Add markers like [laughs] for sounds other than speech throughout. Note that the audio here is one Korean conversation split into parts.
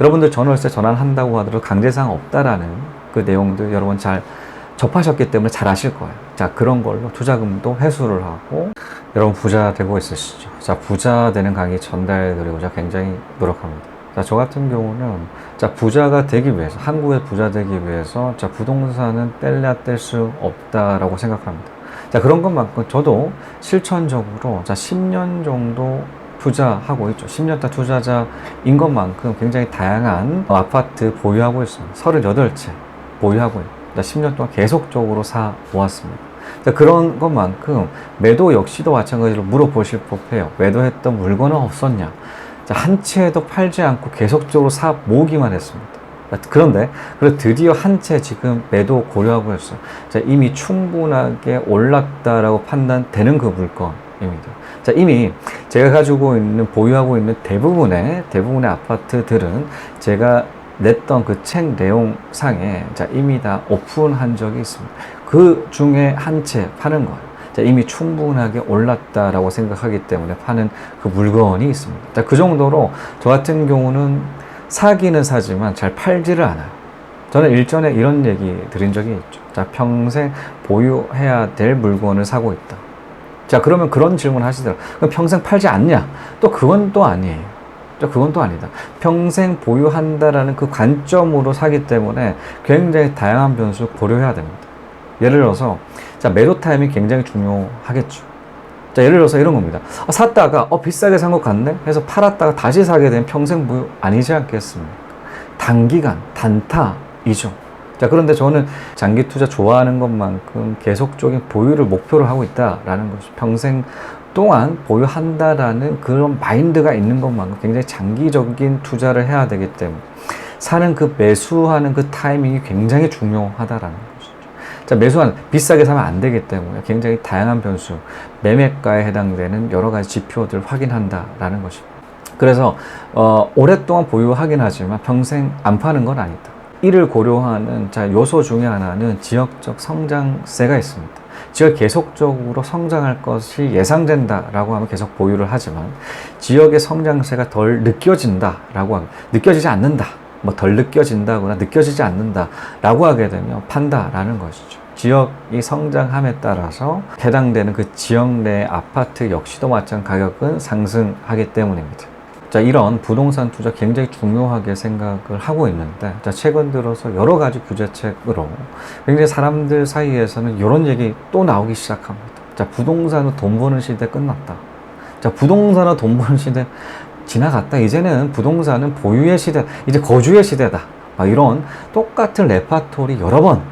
여러분들 전월세 전환한다고 하더라도 강제사항 없다라는 그 내용도 여러분 잘 접하셨기 때문에 잘 아실 거예요. 자, 그런 걸로 투자금도 회수를 하고 여러분 부자 되고 있으시죠. 자, 부자 되는 강의 전달드리고자 굉장히 노력합니다. 자, 저 같은 경우는 자, 부자가 되기 위해서, 한국의 부자 되기 위해서 자, 부동산은 뗄래야 뗄 수 없다라고 생각합니다. 자, 그런 것만큼 저도 실천적으로 자, 10년 정도 투자하고 있죠. 10년차 투자자인 것만큼 굉장히 다양한 아파트 보유하고 있습니다. 38채 보유하고 있고 10년 동안 계속적으로 사 모았습니다. 자, 그런 것만큼 매도 역시도 마찬가지로 물어보실 법해요. 매도했던 물건은 없었냐? 자, 한 채도 팔지 않고 계속적으로 사 모으기만 했습니다. 자, 그런데 그래 드디어 한 채 지금 매도 고려하고 있어요. 자, 이미 충분하게 올랐다라고 판단되는 그 물건 입니다. 자, 이미 제가 가지고 있는 보유하고 있는 대부분의 대부분의 아파트들은 제가 냈던 그 책 내용상에 자, 이미 다 오픈한 적이 있습니다. 그 중에 한 채 파는 거예요. 자, 이미 충분하게 올랐다라고 생각하기 때문에 파는 그 물건이 있습니다. 자, 그 정도로 저 같은 경우는 사기는 사지만 잘 팔지를 않아요. 저는 일전에 이런 얘기 드린 적이 있죠. 자, 평생 보유해야 될 물건을 사고 있다. 자, 그러면 그런 질문 하시더라고요. 그럼 평생 팔지 않냐? 또 그건 또 아니에요. 자, 그건 또 아니다. 평생 보유한다라는 그 관점으로 사기 때문에 굉장히 다양한 변수 고려해야 됩니다. 예를 들어서, 자, 매도 타임이 굉장히 중요하겠죠. 자, 예를 들어서 이런 겁니다. 아, 샀다가, 어, 비싸게 산 것 같네? 해서 팔았다가 다시 사게 되면 평생 보유 아니지 않겠습니까? 단기간, 단타이죠. 자, 그런데 저는 장기 투자 좋아하는 것만큼 계속적인 보유를 목표로 하고 있다라는 것이 평생 동안 보유한다라는 그런 마인드가 있는 것만큼 굉장히 장기적인 투자를 해야 되기 때문에 사는 그 매수하는 그 타이밍이 굉장히 중요하다라는 것이죠. 자, 매수한 비싸게 사면 안 되기 때문에 굉장히 다양한 변수, 매매가에 해당되는 여러 가지 지표들을 확인한다라는 것입니다. 그래서 어, 오랫동안 보유하긴 하지만 평생 안 파는 건 아니다. 이를 고려하는 자 요소 중에 하나는 지역적 성장세가 있습니다. 지역 계속적으로 성장할 것이 예상된다라고 하면 계속 보유를 하지만 지역의 성장세가 덜 느껴진다라고 하면 느껴지지 않는다. 뭐 덜 느껴진다거나 느껴지지 않는다라고 하게 되면 판다라는 것이죠. 지역이 성장함에 따라서 해당되는 그 지역 내 아파트 역시도 마찬 가격은 상승하기 때문입니다. 자, 이런 부동산 투자 굉장히 중요하게 생각을 하고 있는데, 자, 최근 들어서 여러 가지 규제책으로 굉장히 사람들 사이에서는 이런 얘기 또 나오기 시작합니다. 자, 부동산은 돈 버는 시대 끝났다. 자, 부동산은 돈 버는 시대 지나갔다. 이제는 부동산은 보유의 시대, 이제 거주의 시대다. 막 이런 똑같은 레파토리 여러 번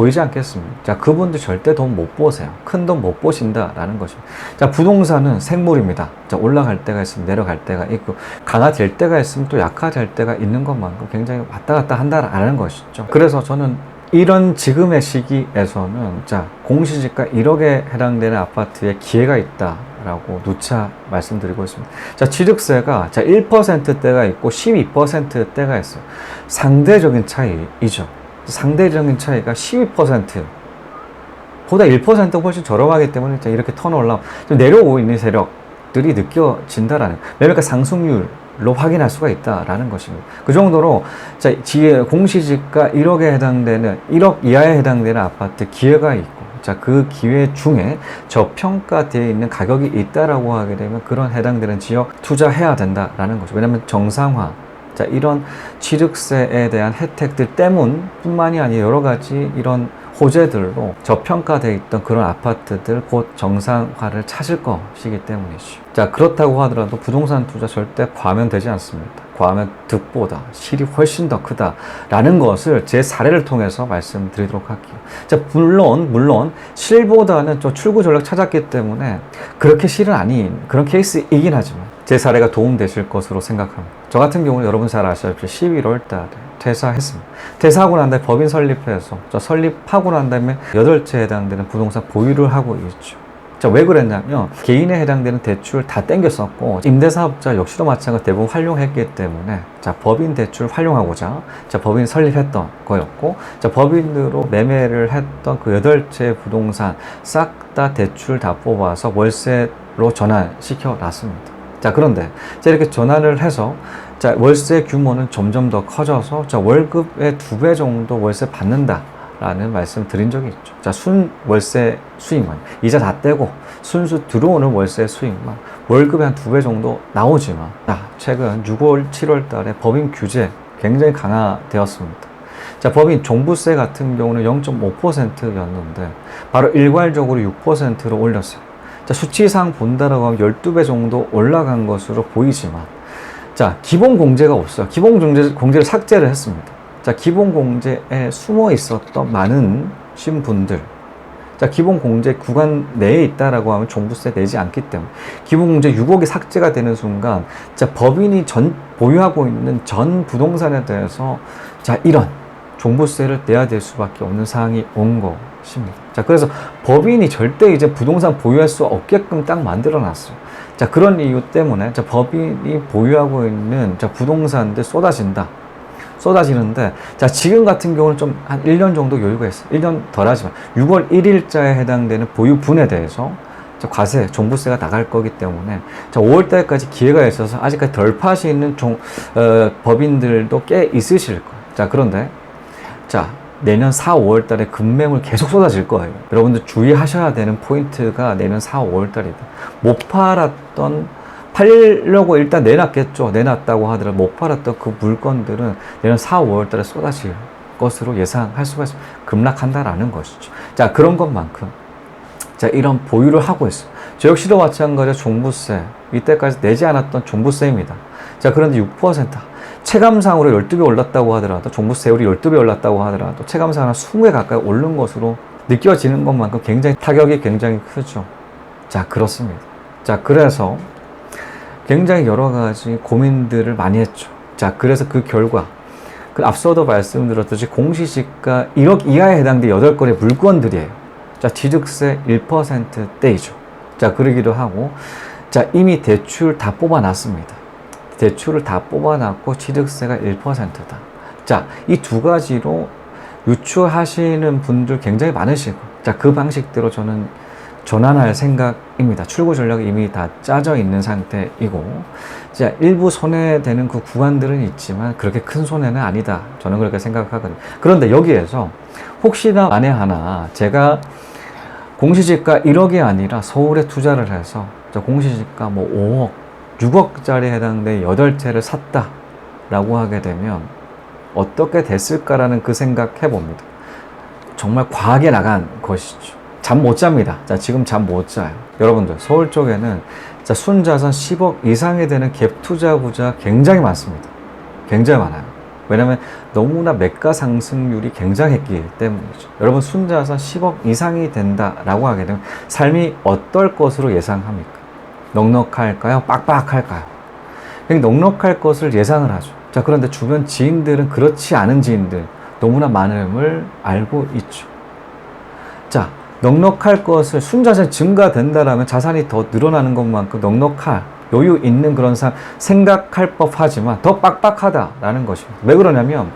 보이지 않겠습니까? 자, 그분들 절대 돈 못 보세요. 큰 돈 못 보신다라는 것입니다. 자, 부동산은 생물입니다. 자, 올라갈 때가 있으면 내려갈 때가 있고, 강화될 때가 있으면 또 약화될 때가 있는 것만큼 굉장히 왔다 갔다 한다라는 것이죠. 그래서 저는 이런 지금의 시기에서는 자, 공시지가 1억에 해당되는 아파트에 기회가 있다 라고 누차 말씀드리고 있습니다. 자, 취득세가 자, 1%대가 있고 12%대가 있어요. 상대적인 차이이죠. 상대적인 차이가 12% 보다 1% 훨씬 저렴하기 때문에 이렇게 턴 올라 좀 내려오고 있는 세력들이 느껴진다라는 매매가 상승률로 확인할 수가 있다라는 것입니다. 그 정도로 자, 공시지가 1억에 해당되는 1억 이하에 해당되는 아파트 기회가 있고 자, 그 기회 중에 저평가되어 있는 가격이 있다라고 하게 되면 그런 해당되는 지역 투자해야 된다라는 거죠. 왜냐하면 정상화 자, 이런 취득세에 대한 혜택들 때문 뿐만이 아니라 여러 가지 이런 호재들로 저평가되어 있던 그런 아파트들 곧 정상화를 찾을 것이기 때문이죠. 자, 그렇다고 하더라도 부동산 투자 절대 과면되지 않습니다. 과하면 득보다 실이 훨씬 더 크다라는 것을 제 사례를 통해서 말씀드리도록 할게요. 자, 물론, 물론, 실보다는 좀 출구 전략 찾았기 때문에 그렇게 실은 아닌 그런 케이스이긴 하지만 제 사례가 도움되실 것으로 생각합니다. 저 같은 경우는 여러분 잘 아시다시피 11월 달에 퇴사했습니다. 퇴사하고 난 다음에 법인 설립해서 저 설립하고 난 다음에 8채에 해당되는 부동산 보유를 하고 있죠. 자, 왜 그랬냐면 개인에 해당되는 대출 다 땡겼었고 임대사업자 역시도 마찬가지 대부분 활용했기 때문에 자, 법인 대출 활용하고자 자, 법인 설립했던 거였고 자, 법인으로 매매를 했던 그 8채 부동산 싹 다 대출 다 뽑아서 월세로 전환시켜 놨습니다. 자, 그런데 자, 이렇게 전환을 해서 자, 월세 규모는 점점 더 커져서 자, 월급의 두 배 정도 월세 받는다. 라는 말씀 드린 적이 있죠. 자, 순 월세 수익만, 이자 다 떼고 순수 들어오는 월세 수익만 월급의 한 두 배 정도 나오지만, 자, 최근 6월, 7월 달에 법인 규제 굉장히 강화되었습니다. 자, 법인 종부세 같은 경우는 0.5%였는데, 바로 일괄적으로 6%로 올렸어요. 자, 수치상 본다라고 하면 12배 정도 올라간 것으로 보이지만, 자, 기본 공제가 없어요. 기본 공제, 공제를 삭제를 했습니다. 자, 기본 공제에 숨어 있었던 많은 신분들. 자, 기본 공제 구간 내에 있다라고 하면 종부세 내지 않기 때문에 기본 공제 6억이 삭제가 되는 순간 자, 법인이 전 보유하고 있는 전 부동산에 대해서 자, 이런 종부세를 내야 될 수밖에 없는 상황이 온 것입니다. 자, 그래서 법인이 절대 이제 부동산 보유할 수 없게끔 딱 만들어 놨어요. 자, 그런 이유 때문에 자, 법인이 보유하고 있는 자, 부동산들 쏟아진다. 쏟아지는데 자 지금 같은 경우는 좀 한 1년 정도 여유가 있어 1년 덜 하지만 6월 1일자에 해당되는 보유분에 대해서 자, 과세, 종부세가 나갈 거기 때문에 자 5월 달까지 기회가 있어서 아직까지 덜 파시는 종, 어, 법인들도 꽤 있으실 거예요 자 그런데 자 내년 4, 5월 달에 급매물 계속 쏟아질 거예요 여러분들 주의하셔야 되는 포인트가 내년 4, 5월 달이다 못 팔았던 팔려고 일단 내놨겠죠. 내놨다고 하더라도 못 팔았던 그 물건들은 내년 4, 5월 달에 쏟아질 것으로 예상할 수가 있습니다. 급락한다라는 것이죠. 자, 그런 것만큼 자, 이런 보유를 하고 있어. 저 역시도 마찬가지로 종부세. 이때까지 내지 않았던 종부세입니다. 자, 그런데 6% 체감상으로 12배 올랐다고 하더라도 종부세율이 12배 올랐다고 하더라도 체감상으로 20배 가까이 오른 것으로 느껴지는 것만큼 굉장히 타격이 굉장히 크죠. 자, 그렇습니다. 자, 그래서 굉장히 여러 가지 고민들을 많이 했죠. 자, 그래서 그 결과, 그 앞서도 말씀드렸듯이 공시지가 1억 이하에 해당된 8건의 물건들이에요. 자, 취득세 1%대이죠. 자, 그러기도 하고, 자, 이미 대출 다 뽑아놨습니다. 대출을 다 뽑아놨고 취득세가 1%다. 자, 이 두 가지로 유추하시는 분들 굉장히 많으시고, 자, 그 방식대로 저는 전환할 생각입니다. 출구 전략이 이미 다 짜져 있는 상태이고, 자, 일부 손해되는 그 구간들은 있지만 그렇게 큰 손해는 아니다. 저는 그렇게 생각하거든요. 그런데 여기에서 혹시나 만에 하나 제가 공시지가 1억이 아니라 서울에 투자를 해서 저 공시지가 뭐 5억, 6억짜리 해당된 8채를 샀다 라고 하게 되면 어떻게 됐을까라는 그 생각 해 봅니다. 정말 과하게 나간 것이죠. 잠 못 잡니다. 자, 지금 잠 못 자요. 여러분들, 서울 쪽에는 자, 순자산 10억 이상이 되는 갭 투자 부자 굉장히 많습니다. 굉장히 많아요. 왜냐면 너무나 매가 상승률이 굉장했기 때문이죠. 여러분, 순자산 10억 이상이 된다라고 하게 되면 삶이 어떨 것으로 예상합니까? 넉넉할까요? 빡빡할까요? 그냥 넉넉할 것을 예상을 하죠. 자, 그런데 주변 지인들은 그렇지 않은 지인들 너무나 많음을 알고 있죠. 자, 넉넉할 것을 순자산 증가된다라면 자산이 더 늘어나는 것만큼 넉넉할 여유 있는 그런 상 생각할 법하지만 더 빡빡하다라는 것입니다. 왜 그러냐면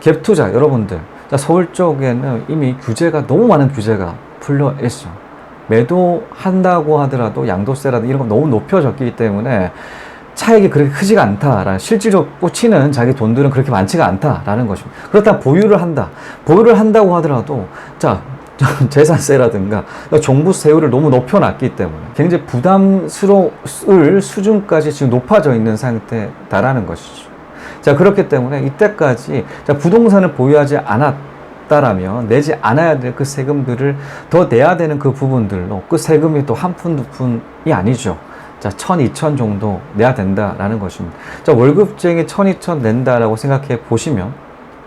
갭 투자 여러분들 자, 서울 쪽에는 이미 규제가 너무 많은 규제가 풀려 있어. 매도한다고 하더라도 양도세라든 이런 거 너무 높여졌기 때문에 차익이 그렇게 크지가 않다라는 실질적으로 꽂히는 자기 돈들은 그렇게 많지가 않다라는 것입니다. 그렇다면 보유를 한다. 보유를 한다고 하더라도 자 [laughs] 재산세라든가 종부세율을 너무 높여놨기 때문에 굉장히 부담스러울 수준까지 지금 높아져 있는 상태다라는 것이죠. 자 그렇기 때문에 이때까지 자, 부동산을 보유하지 않았 다라면 내지 않아야 될 그 세금들을 더 내야 되는 그 부분들로 그 세금이 또 한 푼 두 푼이 아니죠. 자, 천, 이천 정도 내야 된다라는 것입니다. 자, 월급쟁이 천, 이천 낸다라고 생각해 보시면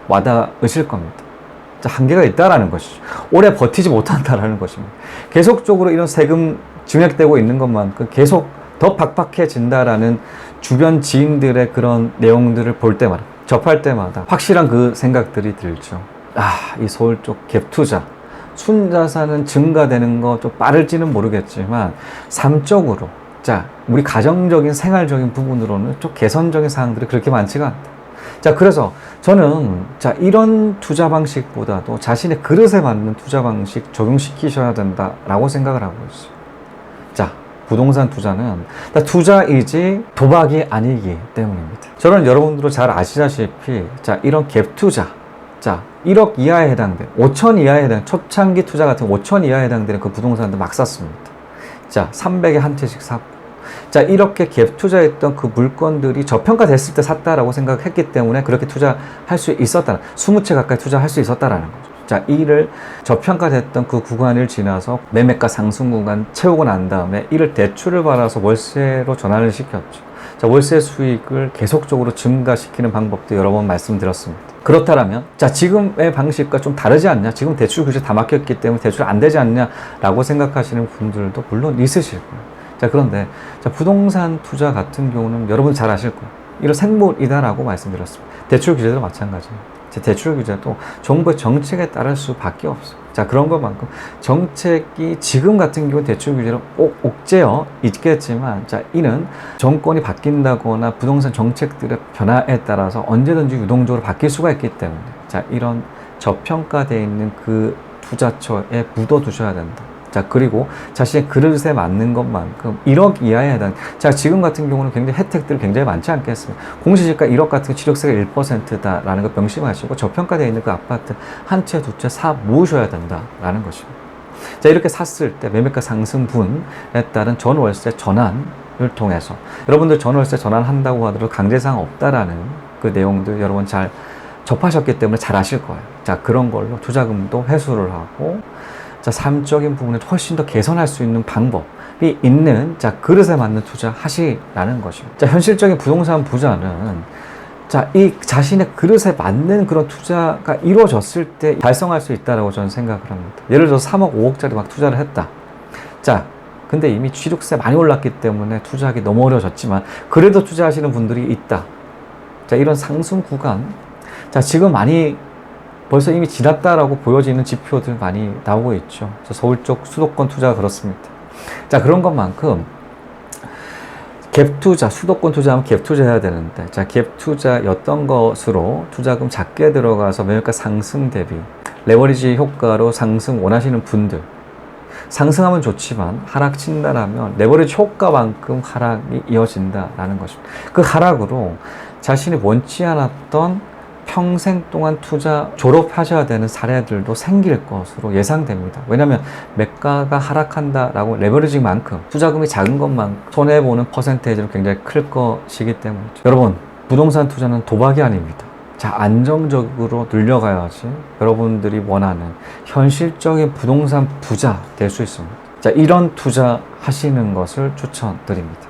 와닿으실 겁니다. 자, 한계가 있다라는 것이죠. 오래 버티지 못한다라는 것입니다. 계속적으로 이런 세금 증액되고 있는 것만큼 계속 더 팍팍해진다라는 주변 지인들의 그런 내용들을 볼 때마다, 접할 때마다 확실한 그 생각들이 들죠. 아, 이 서울 쪽 갭 투자. 순자산은 증가되는 거 좀 빠를지는 모르겠지만, 삶적으로, 자, 우리 가정적인 생활적인 부분으로는 좀 개선적인 사항들이 그렇게 많지가 않다. 자, 그래서 저는 자, 이런 투자 방식보다도 자신의 그릇에 맞는 투자 방식 적용시키셔야 된다라고 생각을 하고 있어요. 자, 부동산 투자는 다 투자이지 도박이 아니기 때문입니다. 저는 여러분들도 잘 아시다시피 자 이런 갭 투자 자 1억 이하에 해당되는 5천 이하에 해당 초창기 투자 같은 5천 이하에 해당되는 그 부동산도 막 샀습니다. 자 300에 한 채씩 사고 자 이렇게 갭 투자했던 그 물건들이 저평가 됐을 때 샀다라고 생각했기 때문에 그렇게 투자할 수 있었다는 20채 가까이 투자할 수 있었다라는 거죠. 자 이를 저평가됐던 그 구간을 지나서 매매가 상승 구간 채우고 난 다음에 이를 대출을 받아서 월세로 전환을 시켰죠. 자, 월세 수익을 계속적으로 증가시키는 방법도 여러 번 말씀드렸습니다. 그렇다면, 자, 지금의 방식과 좀 다르지 않냐? 지금 대출 규제 다 막혔기 때문에 대출 안 되지 않냐라고 생각하시는 분들도 물론 있으실 거예요. 자, 그런데, 자, 부동산 투자 같은 경우는 여러분 잘 아실 거예요. 이런 생물이다라고 말씀드렸습니다. 대출 규제도 마찬가지입니다. 제 대출 규제도 정부의 정책에 따를 수밖에 없어요. 자 그런 것만큼 정책이 지금 같은 경우 대출 규제를 꼭 옥죄어 있겠지만 자 이는 정권이 바뀐다거나 부동산 정책들의 변화에 따라서 언제든지 유동적으로 바뀔 수가 있기 때문에 자 이런 저평가되어 있는 그 투자처에 묻어 두셔야 된다. 자, 그리고 자신의 그릇에 맞는 것만큼 1억 이하에 해당. 자, 지금 같은 경우는 굉장히 혜택들이 굉장히 많지 않겠습니까? 공시지가 1억 같은 거 취득세가 1%다라는 거 명심하시고 저평가되어 있는 그 아파트 한 채, 두 채 사 모으셔야 된다라는 것입니다. 자, 이렇게 샀을 때 매매가 상승분에 따른 전월세 전환을 통해서 여러분들 전월세 전환한다고 하더라도 강제상 없다라는 그 내용들 여러분 잘 접하셨기 때문에 잘 아실 거예요. 자, 그런 걸로 투자금도 회수를 하고 자, 삶적인 부분을 훨씬 더 개선할 수 있는 방법이 있는 자, 그릇에 맞는 투자 하시라는 것입니다. 자, 현실적인 부동산 부자는 자, 이 자신의 그릇에 맞는 그런 투자가 이루어졌을 때 달성할 수 있다라고 저는 생각을 합니다. 예를 들어서 3억, 5억짜리 막 투자를 했다. 자, 근데 이미 취득세 많이 올랐기 때문에 투자하기 너무 어려워졌지만 그래도 투자하시는 분들이 있다. 자, 이런 상승 구간. 자, 지금 많이 벌써 이미 지났다라고 보여지는 지표들 많이 나오고 있죠. 서울 쪽 수도권 투자가 그렇습니다. 자, 그런 것만큼 갭 투자, 수도권 투자하면 갭 투자해야 되는데, 자, 갭 투자였던 것으로 투자금 작게 들어가서 매매가 상승 대비 레버리지 효과로 상승 원하시는 분들, 상승하면 좋지만 하락 친다라면 레버리지 효과만큼 하락이 이어진다라는 것입니다. 그 하락으로 자신이 원치 않았던 평생 동안 투자 졸업하셔야 되는 사례들도 생길 것으로 예상됩니다. 왜냐하면 매가가 하락한다라고 레버리지만큼 투자금이 작은 것만 손해 보는 퍼센테이지는 굉장히 클 것이기 때문이죠. 여러분 부동산 투자는 도박이 아닙니다. 자 안정적으로 늘려가야지 여러분들이 원하는 현실적인 부동산 부자 될 수 있습니다. 자 이런 투자 하시는 것을 추천드립니다.